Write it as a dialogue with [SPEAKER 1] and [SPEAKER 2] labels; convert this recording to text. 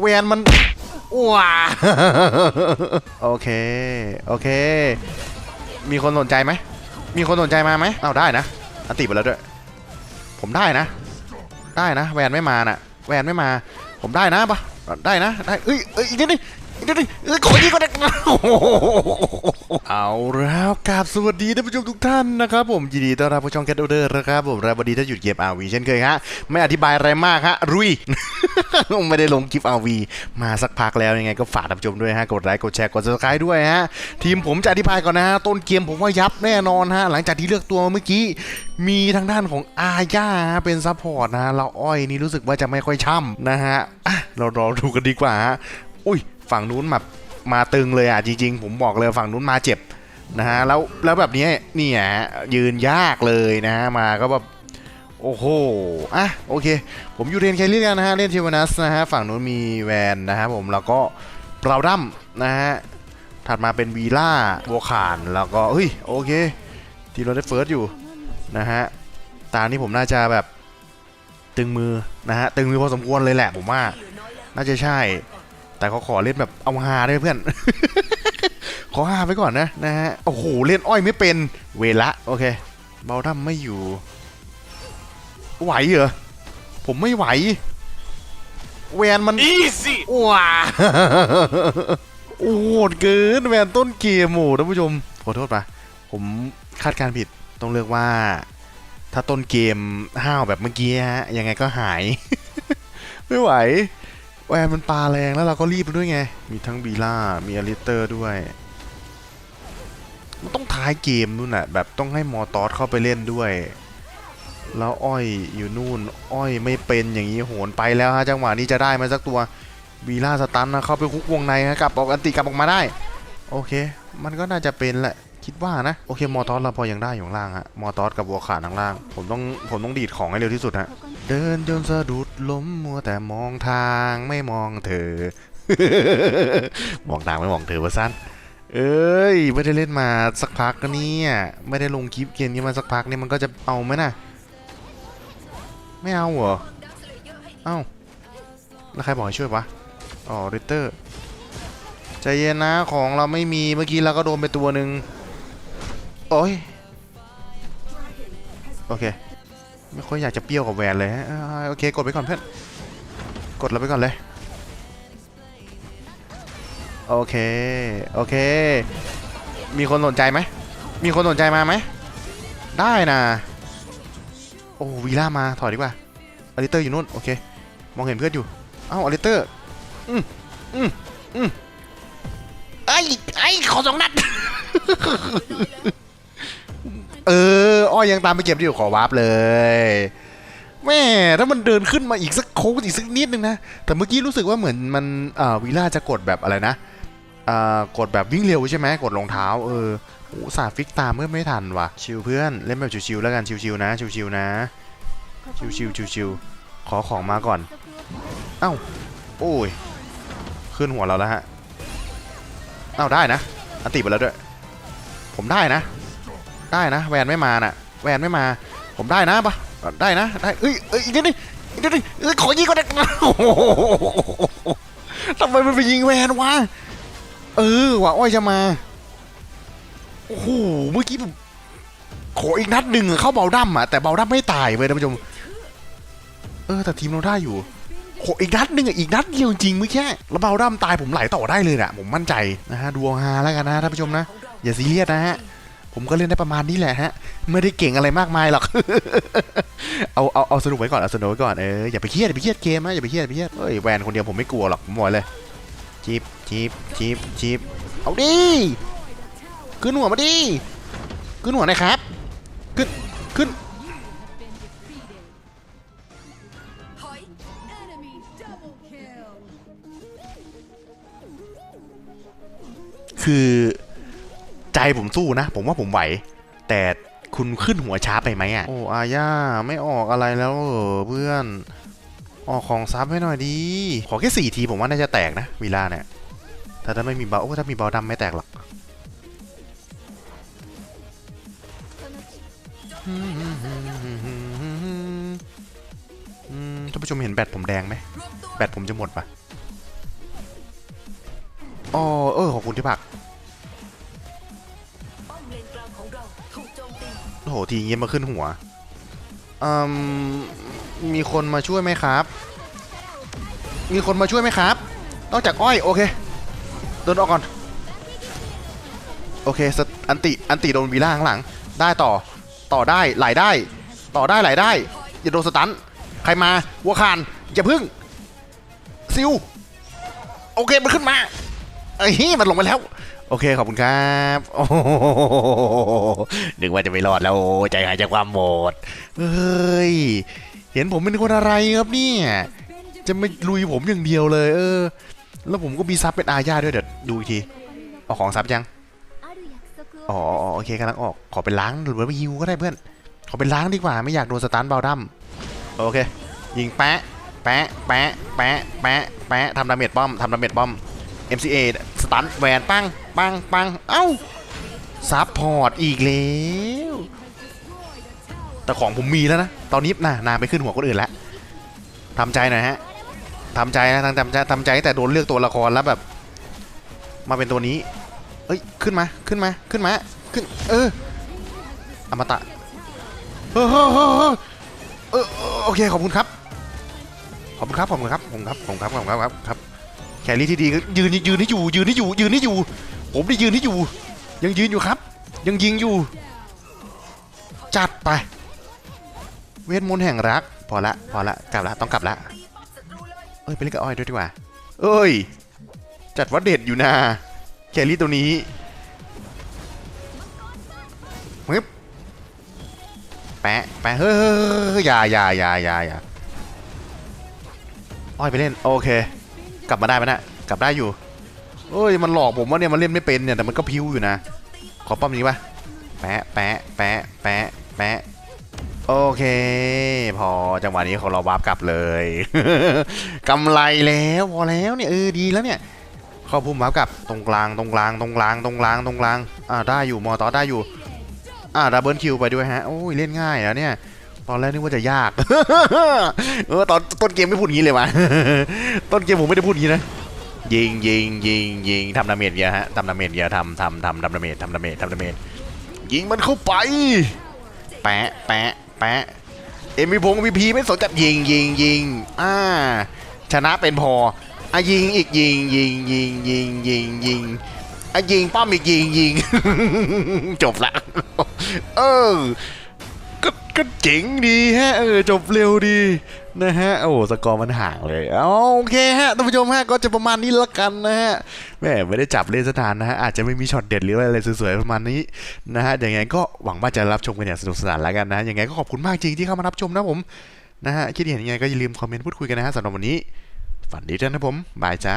[SPEAKER 1] แวนมันว้าโอเค โอเค มีคนสนใจไหม มีคนสนใจมาไหมเอาได้นะอันติไปแล้วด้วย ผมได้นะ ได้นะ แวนไม่มาน่ะ แวนไม่มา ผมได้นะปะได้นะ ได้เอ้ยเอ้ยอีกนิดนึง อีกนิดนึงเอ้ยขอยิงก่อนนะเอาแล้วกราบสวัสดีท่านผู้ชมทุกท่านนะครับผมยินดีต้อนรับผู้ชมแคทเดอร์นะครับผมและวันนี้ถ้าหยุดเกมอาวีเช่นเคยฮะไม่อธิบายอะไรมากฮะรุย ไม่ได้ลงคลิปอาวีมาสักพักแล้วยังไงก็ฝากท่านผู้ชมด้วยฮะกดไลค์กดแชร์กด subscribe ด้วยฮะทีมผมจะอธิบายก่อนนะฮะต้นเกมผมว่ายับแน่นอนฮะหลังจากที่เลือกตัวเมื่อกี้มีทางด้านของอาญาเป็นซัพพอร์ตนะเราอ้อยนี่รู้สึกว่าจะไม่ค่อยช่ำนะฮะอะเรารอดูกันดีกว่าฮะอุ้ย ฝั่งนู้นมามาตึงเลยอะจริง ๆ ผมบอกเลยฝั่งนู้นมาเจ็บนะฮะแล้วแล้วแบบนี้นี่ฮะยืนยากเลยนะฮะมาก็แบบโอ้โห อะ โอเค ผมอยู่เรนแคลรี่กันนะฮะ เล่นเทวนัสนะฮะ ฝั่งนู้นมีแวนนะฮะผม แล้วก็เปราดั้มนะฮะ ถัดมาเป็นวีล่าโบวขาน แล้วก็ เฮ้ย โอเค ทีเราได้เฟิร์สอยู่นะฮะ ตานี้ผมน่าจะแบบตึงมือนะฮะ ตึงมือพอสมควรเลยแหละผมว่า น่าจะใช่ แต่เขาขอเล่นแบบเอาฮาได้ไหมเพื่อน ขอฮาไปก่อนนะนะฮะ โอ้โห เล่นอ้อยไม่เป็นเวละโอเค เบลดัมไม่อยู่ ไหวเหรอ ผมไม่ไหว แวนมัน
[SPEAKER 2] Easy
[SPEAKER 1] ว้าโอ้โหดเกินแวนต้นเกมโอ้ท่านผู้ชม ขอโทษปะผมคาดการณ์ผิดต้องเลือกว่า ถ้าต้นเกมห้าวแบบเมื่อกี้ฮะ ยังไงก็หาย ไม่ไหว แวนมันปลาแรงแล้วเราก็รีบด้วยไง มีทั้งบีล่า มีอลิเตอร์ด้วย มันต้องท้ายเกมนู่นน่ะ แบบต้องให้มอตอสเข้าไปเล่นด้วย แล้วอ้อยอยู่นู่น อ้อยไม่เป็นอย่างนี้โหนไปแล้วฮะจังหวะนี้จะได้มาสักตัวบีล่าสตันนะเข้าไปคุกวงในนะกลับออกอันติกลับออกมาได้ โอเค มันก็น่าจะเป็นแหละคิดว่านะ โอเค มอตอสเราพอยังได้อยู่างล่างฮะมอตอสกับวัวขาดข้างล่าง ผมต้องผมต้องดีดของให้เร็วที่สุดฮะเดินจนสะดุด ล้มมัวแต่มองทางไม่มองเธอ มองทางไม่มองเธอว่าสั้น เอ้ย ไม่ได้เล่นมาสักพักก็เนี่ยไม่ได้ลงคลิปเกมนี้มาสักพักนี่มันก็จะเอาไหมนะไม่เอาเหรอ เอ้า แล้วใครบอกให้ช่วยวะ อ๋อริเตอร์ ใจเย็นนะของเราไม่มีเมื่อกี้เราก็โดนไปตัวหนึ่งโอ้ย โอเค ไม่ค่อยอยากจะเปรี้ยวกับแหวนเลยฮะโอเคกดไปก่อนเพื่อนกดเราไปก่อนเลยโอเคโอเค มีคนสนใจไหมมีคนสนใจมาไหมได้นะโอ้วีล่ามาถอยดีกว่าอลิเตอร์อยู่นู่นโอเคมองเห็นเพื่อนอยู่เอ้าอลิเตอร์อืมอืมอืมไอ้ไอ้ขอสองนัดเออ อ้อยยังตามไปเก็บที่อยู่ขอวาร์ปเลยแม่ถ้ามันเดินขึ้นมาอีกสักโค้งอีกสักนิดนึงนะ แต่เมื่อกี้รู้สึกว่าเหมือนมันวีล่าจะกดแบบอะไรนะกดแบบวิ่งเร็วใช่ไหมกดรองเท้าเออโอ้สาฟิกตามเมื่อไม่ทันว่ะ ชิวเพื่อนเล่นแบบชิวๆแล้วกันชิวๆนะ ชิวๆนะ ชิวๆชิวๆขอของมาก่อน เอ้าโอ้ย ขึ้นหัวเราแล้วฮะเอ้าได้นะ อันติไปแล้วด้วย ผมได้นะ ได้นะ แวนไม่มาน่ะ แวนไม่มา ผมได้นะปะได้นะได้เอ้ยเอ้ยอีกนิดนึงอีกนิดนึงเอ้ยขอยิงก่อนนะทำไมมันไปยิงแวนวะเออว่าอ้อยจะมาโอ้โหเมื่อกี้ผมขออีกนัดหนึ่งอะเข้าเบาดั้มอะแต่เบาดั้มไม่ตายเว้ยท่านผู้ชมเออแต่ทีมเราได้อยู่โหอีกนัดหนึ่งอะอีกนัดเดียวจริงเมื่อกี้แล้วเบาดั้มตายผมไหลต่อได้เลยนะผมมั่นใจนะฮะดูเอาฮาแล้วกันนะท่านผู้ชมนะ อย่าซีเรียสนะฮะ ผมก็เล่นได้ประมาณนี้แหละฮะ ไม่ได้เก่งอะไรมากมายหรอก เอาเอาเอาสนุกไว้ก่อนเอาสนุกไว้ก่อนเอออย่าไปเครียดอย่าไปเครียดเกมนะอย่าไปเครียดอย่าไปเครียดเฮ้ยแวนคนเดียวผมไม่กลัวหรอกผมบอกเลยจีบจีบจีบจีบเอาดิขึ้นหัวมาดิขึ้นหัวนะครับ ขึ้นขึ้นคือ ใจผมสู้นะ ผมว่าผมไหว แต่คุณขึ้นหัวช้าไปไหมอะ โอ้อาญาไม่ออกอะไรแล้วเหรอเพื่อน ออกของซับให้หน่อยดี ขอแค่สี่ทีผมว่าน่าจะแตกนะวีล่าเนี่ยแต่ถ้าไม่มีเบาโอ้ถ้ามีเบาดำไม่แตกหรอกอืมท่านผู้ชมเห็นแบตผมแดงไหม แบตผมจะหมดปะอ๋อเออขอบคุณที่ผลัก
[SPEAKER 2] โห
[SPEAKER 1] ทีเงี้ยมาขึ้นหัวอืมมีคนมาช่วยไหมครับ มีคนมาช่วยไหมครับ นอกจากอ้อยโอเคเดินออกก่อน โอเคสตอันติอันติโดนวีล่าข้างหลัง ได้ต่อต่อได้ไหลได้ ต่อได้ไหลได้ อย่าโดนสตันใครมาวัวคานอย่าพึ่งซิวโอเคมันขึ้นมา ไอ้ยมันลงไปแล้ว โอเคขอบคุณครับโอ้โหนึกว่าจะไม่รอดแล้วใจหายจากความโหมดเฮ้ยเห็นผมเป็นคนอะไรครับเนี่ยจะไม่ลุยผมอย่างเดียวเลย เออ แล้วผมก็มีซับเป็นอาญาด้วยเดี๋ยวดูอีกทีเอาของซับยังอ๋อโอเคกำลังออกขอเป็นล้างหรือว่าฮิวก็ได้เพื่อน ขอเป็นล้างดีกว่าไม่อยากโดนสตันเบาดัมโอเคยิงแปะแปะแปะแปะแปะแปะทำดาเมจป้อมทำดาเมจป้อม MCA สตันแหวนปังปังปังเอ้าซับพอร์ตอีกแล้วแต่ของผมมีแล้วนะ ตอนนี้น่ะนานไปขึ้นหัวคนอื่นแล้วทำใจหน่อยฮะทำใจนะทำใจทำใจแต่โดนเลือกตัวละครแล้วแบบ มาเป็นตัวนี้ เอ้ยขึ้นมาขึ้นมาขึ้นมาขึ้น เอออมตะเออเออเออเออโอเคขอบคุณครับขอบคุณครับขอบคุณครับขอบคุณครับขอบคุณครับขอบคุณครับครับครับ แครี่ที่ดีก็ยืนยืนให้อยู่ ยืนให้อยู่ ยืนให้อยู่ ผมได้ยืนให้อยู่ ยังยืนอยู่ครับ ยังยิงอยู่ จัดไป เวทมนต์แห่งรัก พอละ พอละ กลับละ ต้องกลับละ เอ้ย ไปเล่นกับอ้อยด้วยดีกว่า เอ้ย จัดว่าเด็ดอยู่นะแครี่ตัวนี้มึบแปะ แปะเฮ้ยเฮ้ยเฮ้ยเฮ้ยอย่าอย่าอย่าอย่าอย่าอ้อยไปเล่น โอเค กลับมาได้ไหมนะกลับได้อยู่เอ้ยมันหลอกผมว่าเนี่ยมันเล่นไม่เป็นเนี่ยแต่มันก็พิ้วอยู่นะ ขอป้อมนี้ปะแปะแปะแปะแปะแปะโอเค พอจังหวะนี้เขาเราวาร์ปกลับเลยกำไรแล้วพอแล้วเนี่ยเออดีแล้วเนี่ยเข้าพุ่มวาร์ปกลับตรงกลางตรงกลางตรงกลางตรงกลางตรงกลางอ่าได้อยู่มอตอได้อยู่อ่าดับเบิลคิวไปด้วยฮะโอ้ยเล่นง่ายแล้วเนี่ย ตอนแรกนึกว่าจะยาก เออตอนต้นเกมไม่พูดงี้เลยวะต้นเกมผมไม่ได้พูดงี้นะ ยิงยิงยิงยิงทำดาเมจเยอะฮะทำดาเมจเยอะทำทำทำทำดาเมจทำดาเมจทำดาเมจยิงมันเข้าไป แปะแปะแปะเอ็มพีพงพีพีไม่สนใจยิงยิงยิงอ่าชนะเป็นพออะยิงอีกยิงยิงยิงยิงยิงยิงอะยิงป้อมอีกยิงยิงจบละเออ ก็เจ๋งดีฮะเออจบเร็วดีนะฮะโอ้สกอร์มันห่างเลยเอาโอเคฮะท่านผู้ชมฮะก็จะประมาณนี้ละกันนะฮะแม่ไม่ได้จับเล่นสถานนะฮะอาจจะไม่มีช็อตเด็ดหรืออะไรสวยๆประมาณนี้นะฮะอย่างไงก็หวังว่าจะรับชมกันอย่างสนุกสนานแล้วกันนะอยังไงก็ขอบคุณมากจริงที่เข้ามารับชมนะผมนะฮะคิดเห็นยังไงก็อย่าลืมคอมเมนต์พูดคุยกันนะฮะสำหรับวันนี้ ฝันดีจ้านะผมบายจ้า